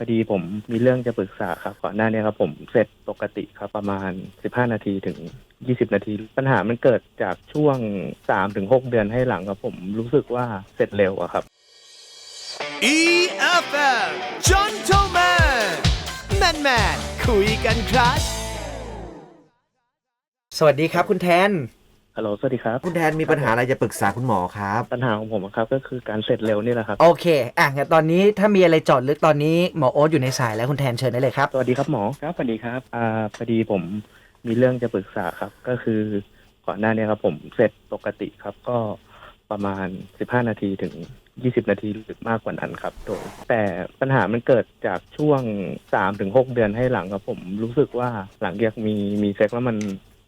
พอดีผมมีเรื่องจะปรึกษาครับก่อนหน้านี้ครับ ผมเสร็จปกติครับประมาณ 15 นาทีถึง 20 นาที ปัญหามันเกิดจากช่วง 3-6 เดือนให้หลังครับผมรู้สึกว่าเสร็จเร็วอะครับ EFM Gentleman Man Man คุยกันครับ สวัสดีครับคุณแทน ฮัลโหลสวัสดีครับ คุณแทนมีปัญหาอะไรจะปรึกษาคุณหมอครับ ปัญหาของผมอะครับก็คือการเสร็จเร็วนี่แหละครับโอเค อะงั้นตอนนี้ถ้ามีอะไรเจอดลึกตอนนี้หมอโอ๊ตอยู่ในสายแล้วคุณแทนเชิญได้เลยครับ สวัสดีครับหมอครับสวัสดีครับอ่าพอดีผมมีเรื่องจะปรึกษาครับ ก็คือก่อนหน้านี้ครับผมเสร็จปกติครับก็ประมาณ 15 นาทีถึง 20 นาทีหรือมากกว่านั้นครับโดยแต่ปัญหามันเกิดจากช่วง 3-6 เดือนให้หลังครับผมรู้สึกว่าหลังจากมีมีเซ็กแล้วมัน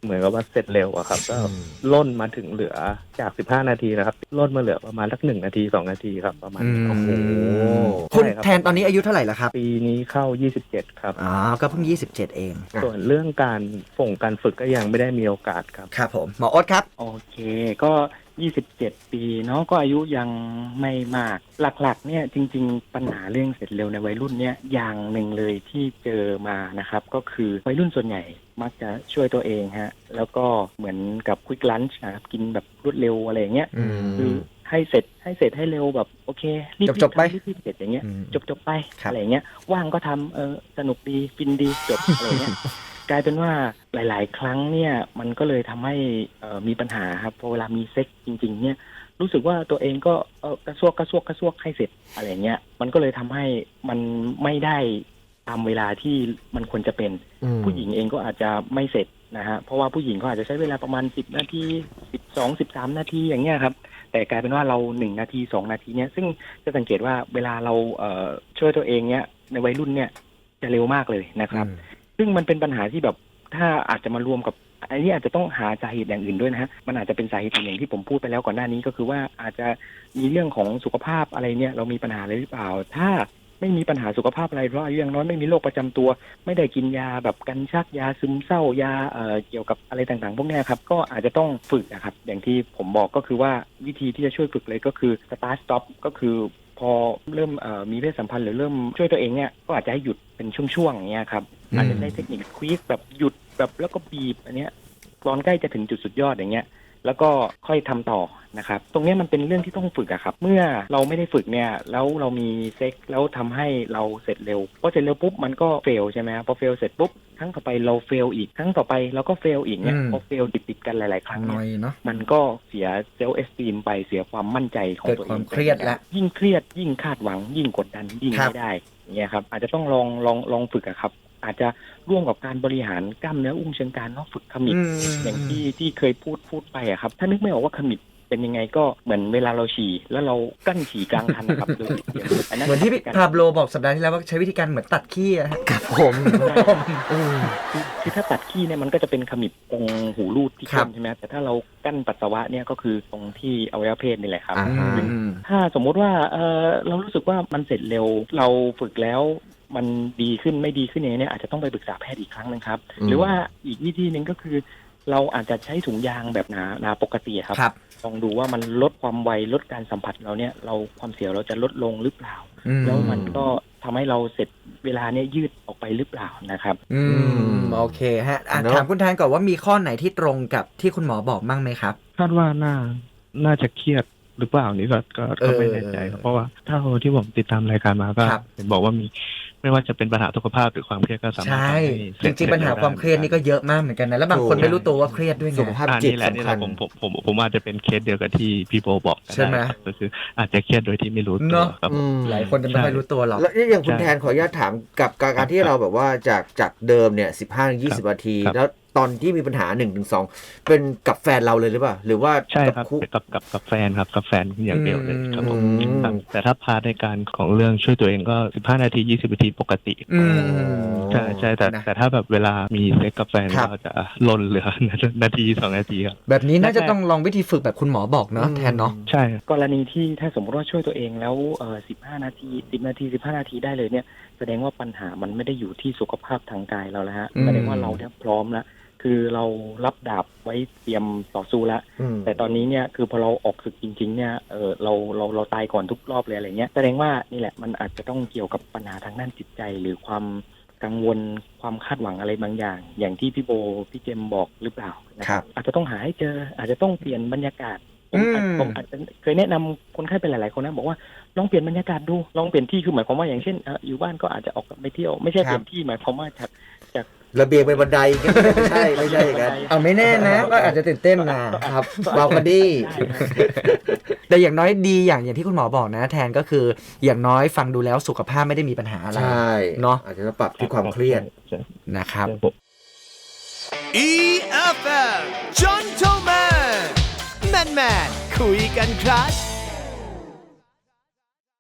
เหมือนกับว่าเสร็จเร็วอะครับ ก็อืมล่นมาถึงเหลือจาก15นาทีนะครับล่นมาเหลือประมาณสักหนึ่งนาทีสองนาทีครับประมาณนี้ครับโอ้ใช่คุณครับแทนตอนนี้อายุเท่าไหร่แล้วครับปีนี้เข้า27ครับอ๋อก็เพิ่ง27เอง ส่วนเรื่องการส่งการฝึกก็ยังไม่ได้มีโอกาสครับครับผมหมอโอ๊ตครับ โอเค ก็ 27ปีเนาะก็อายุยังไม่มาก หลักๆ เนี่ยจริง ๆ ปัญหาเรื่องเสร็จเร็วในวัยรุ่นเนี่ยอย่างหนึ่งเลยที่เจอมานะครับ ก็คือวัยรุ่นส่วนใหญ่มักจะช่วยตัวเองฮะ แล้วก็เหมือนกับควิกลันช์นะครับกินแบบรวดเร็วอะไรอย่างเงี้ยอืมคือให้เสร็จให้เสร็จให้เร็วแบบโอเครีบๆจบๆไปทำรีบๆเสร็จอย่างเงี้ยอืมจบจบๆไปครับอะไรเงี้ยว่างก็ทำเออสนุกดีฟินดีจบอะไรเงี้ย กลายเป็นว่าหลาย ๆ ครั้งเนี่ยมันก็เลยทำให้เอ่อมีปัญหาครับพอเวลามีเซ็กจริง ๆ เนี่ยรู้สึกว่าตัวเองก็เออกระซวกกระซวกกระซวกให้เสร็จอะไรเงี้ยมันก็เลยทำให้มันไม่ได้ตามเวลาที่มันควรจะเป็น ผู้หญิงเองก็อาจจะไม่เสร็จนะฮะเพราะว่าผู้หญิงเขาอาจจะใช้เวลาประมาณสิบนาทีสิบสองสิบสามนาทีอย่างเงี้ยครับ แต่กลายเป็นว่าเราหนึ่งนาทีสองนาทีเนี้ยซึ่งจะสังเกตว่าเวลาเราเอ่อช่วยตัวเองเนี้ยในวัยรุ่นเนี่ยจะเร็วมากเลยนะครับ ซึ่งมันเป็นปัญหาที่แบบถ้าอาจจะมารวมกับอันนี้อาจจะต้องหาสาเหตุอย่างอื่นด้วยนะฮะ มันอาจจะเป็นสาเหตุอื่นอย่างที่ผมพูดไปแล้วก่อนหน้านี้ก็คือว่าอาจจะมีเรื่องของสุขภาพอะไรเนี่ย เรามีปัญหาอะไรหรือเปล่า ถ้าไม่มีปัญหาสุขภาพอะไรเพราะอายุยังน้อยไม่มีโรคประจำตัว ไม่ได้กินยาแบบกันชักยาซึมเศร้ายาเอ่อเกี่ยวกับอะไรต่างๆ พวกนี้ครับ ก็อาจจะต้องฝึกนะครับ อย่างที่ผมบอกก็คือว่าวิธีที่จะช่วยฝึกเลยก็คือ start stop ก็คือพอเริ่มมีเพศสัมพันธ์หรือเริ่มช่วยตัวเองเนี่ยก็อาจจะให้หยุดเป็นช่วงๆอย่างเงี้ยครับ อืมอาจจะใช้เทคนิคควิกแบบหยุดแบบแล้วก็บีบอันเนี้ยตอนใกล้จะถึงจุดสุดยอดอย่างเงี้ย แล้วก็ค่อยทำต่อนะครับ ตรงเนี้ยมันเป็นเรื่องที่ต้องฝึกอะครับ เมื่อเราไม่ได้ฝึกเนี่ย แล้วเรามีเซ็กแล้วทำให้เราเสร็จเร็วพอเสร็จเร็วปุ๊บมันก็เฟลใช่ไหมครับพอเฟลเสร็จปุ๊บครั้งต่อไปเราเฟลอีกครั้งต่อไปเราก็เฟลอีกเนี่ยอืมพอเฟลติดๆกันหลาย ๆ ครั้งหเนี่น่ยอยเนาะมันก็เสียเซลล์เอสตีมไปเสียความมั่นใจของเกิดตัวเอความงเครียดละยิ่งเครียดยิ่งคาดหวังยิ่งกดดันยิ่งครับไม่ได้อย่างเงี้ยครับอาจจะต้องลองลองลองฝึกอะครับ อาจจะร่วมกับการบริหารกล้ามเนื้ออุ้งเชิงกรานเนาะฝึกขมิบอืมอย่างที่ที่เคยพูดพูดไปอะครับ ถ้านึกไม่ออกว่าขมิบเป็นยังไงก็เหมือนเวลาเราฉี่แล้วเรากั้นฉี่กลางคันนะครับโดยเสียงอันนั้นเหมือนที่การพาโบลบอกสัปดาห์ที่แล้วว่าใช้วิธีการเหมือนตัดขี้อะครับผมคือคือถ้าตัดขี้เนี่ยมันก็จะเป็นขมิบตรงหูรูดที่ครัก้บนใช่ไหมแต่ถ้าเรากั้นปัสสาวะเนี่ยก็คือตรงที่อวัยวะเพศนี่แหละครับอ่าฮะถ้าสมมุติว่าเออเรารู้สึกว่ามันเสร็จเร็วเราฝึกแล้ว มันดีขึ้นไม่ดีขึ้นอย่างนี้เนี่ยอาจจะต้องไปปรึกษาแพทย์อีกครั้งหนึงครับ อืม หรือว่าอีกวิธีหนึ่งก็คือ เราอาจจะใช้ถุงยางแบบหนาหนาปกติครับ ครับลองดูว่ามันลดความไวลดการสัมผัสเราเนี่ยเราความเสียวเราจะลดลงหรือเปล่า อืมแล้วมันก็ทำให้เราเสร็จเวลาเนี่ยยืดออกไปหรือเปล่านะครับ อืมโอเคฮะอะเนอะ ถามคุณแทนก่อนว่ามีข้อไหนที่ตรงกับที่คุณหมอบอกมั่งไหมครับ คาดว่าน่าน่าจะเครียด หรือเปล่านี่ก็ก็ก็ไม่แน่ใจครับเออเพราะว่าถ้าที่ผมติดตามรายการมาก็ครับ เห็นบอกว่ามี ไม่ว่าจะเป็นปัญหาสุขภาพหรือความเครียดก็สามารถใช่ทำให้เสจริงๆ ปัญหาความเครียดนี่ก็เยอะมากเหมือนกันนะแล้วบางคนไม่รู้ตัวว่าเครียดด้วยไงสุขภาพอ่าจิตนี่แหละนี่สำแหคัละญ ผมผมผมผมอาจจะเป็นเคสเดียวกับที่พี่โบบอกก็ใช่ไหมด้ครับก็คืออาจจะเครียดโดยที่ไม่รู้ตัวเนอะ ครับผมหลายคนจะไม่ค่อยรู้ตัวหรอก แล้วอย่างคุณใช่แทนขออนุญาตถามกับการการที่เราแบบว่าจากจากเดิมเนี่ยสิบห้ายี่สิบนาที ครับแล้ว ตอนที่มีปัญหาหนึ่งถึงสองเป็นกับแฟนเราเลยหรือเปล่า หรือว่าใช่กัครับคู่กับกับกับแฟนครับกับแฟนอย่างเดียวเลยครับผมอืมครับแต่ถ้าพาร์ทในการของเรื่องช่วยตัวเองก็15นาที20นาทีปกติอืมใช่ใช่แต่นะแต่ถ้าแบบเวลามีเซ็กกับแฟนครับก็จะลนเหลือนาทีสองนาทีครับแบบนี้น่าจะต้องลองวิธีฝึกแบบคุณหมอบอกเนาะอืมแทนเนาะใช่ครับกรณีที่ถ้าสมมติว่าช่วยตัวเองแล้วเออสิบห้านาทีสิบนาทีสิบห้านาทีได้เลยเนี่ยแสดงว่าปัญหามันไม่ได้อยู่ที่สุขภาพทางกายเราแล้วฮะอืมแสดงว่าเราเนี่ยพร้อมแล้ว คือเรารับดาบไว้เตรียมต่อสู้แล้วอืมแต่ตอนนี้เนี่ยคือพอเราออกศึกจริง ๆ เนี่ยเออเราเราเราตายก่อนทุกรอบเลยอะไรเงี้ยแสดงว่านี่แหละมันอาจจะต้องเกี่ยวกับปัญหาทางด้านจิตใจหรือความกังวลความคาดหวังอะไรบางอย่าง อย่างที่พี่โบพี่เจมบอกหรือเปล่านะคครัรับ อาจจะต้องหาให้เจอ อาจจะต้องเปลี่ยนบรรยากาศผมอาจอืมผมอาจจะเคยแนะนำคนไข้เป็นหลายๆคนนะบอกว่าลองเปลี่ยนบรรยากาศดูลองเปลี่ยนที่คือหมายความว่าอย่างเช่นเอ่ออยู่บ้านก็อาจจะออกไปเที่ยวไม่ใช่เปลี่ยนที่หมายความว่าจาก จากระเบียงเป็นบันไดอย่างเงี้ยไม่ใช่ไม่ใช่อย่างนั้นเอาไม่แน่นะก็อาจจะตื่นเต้นนะครับบาลคอนี่ได้ครับแต่อย่างน้อยดีอย่างอย่างที่คุณหมอบอกนะ แทนก็คืออย่างน้อยฟังดูแล้วสุขภาพไม่ได้มีปัญหาอะไรใช่เนาะอาจจะต้องปรับที่ความเครียดใช่นะครับใช่ผม EFM Gentleman Man Man คุยกันครับ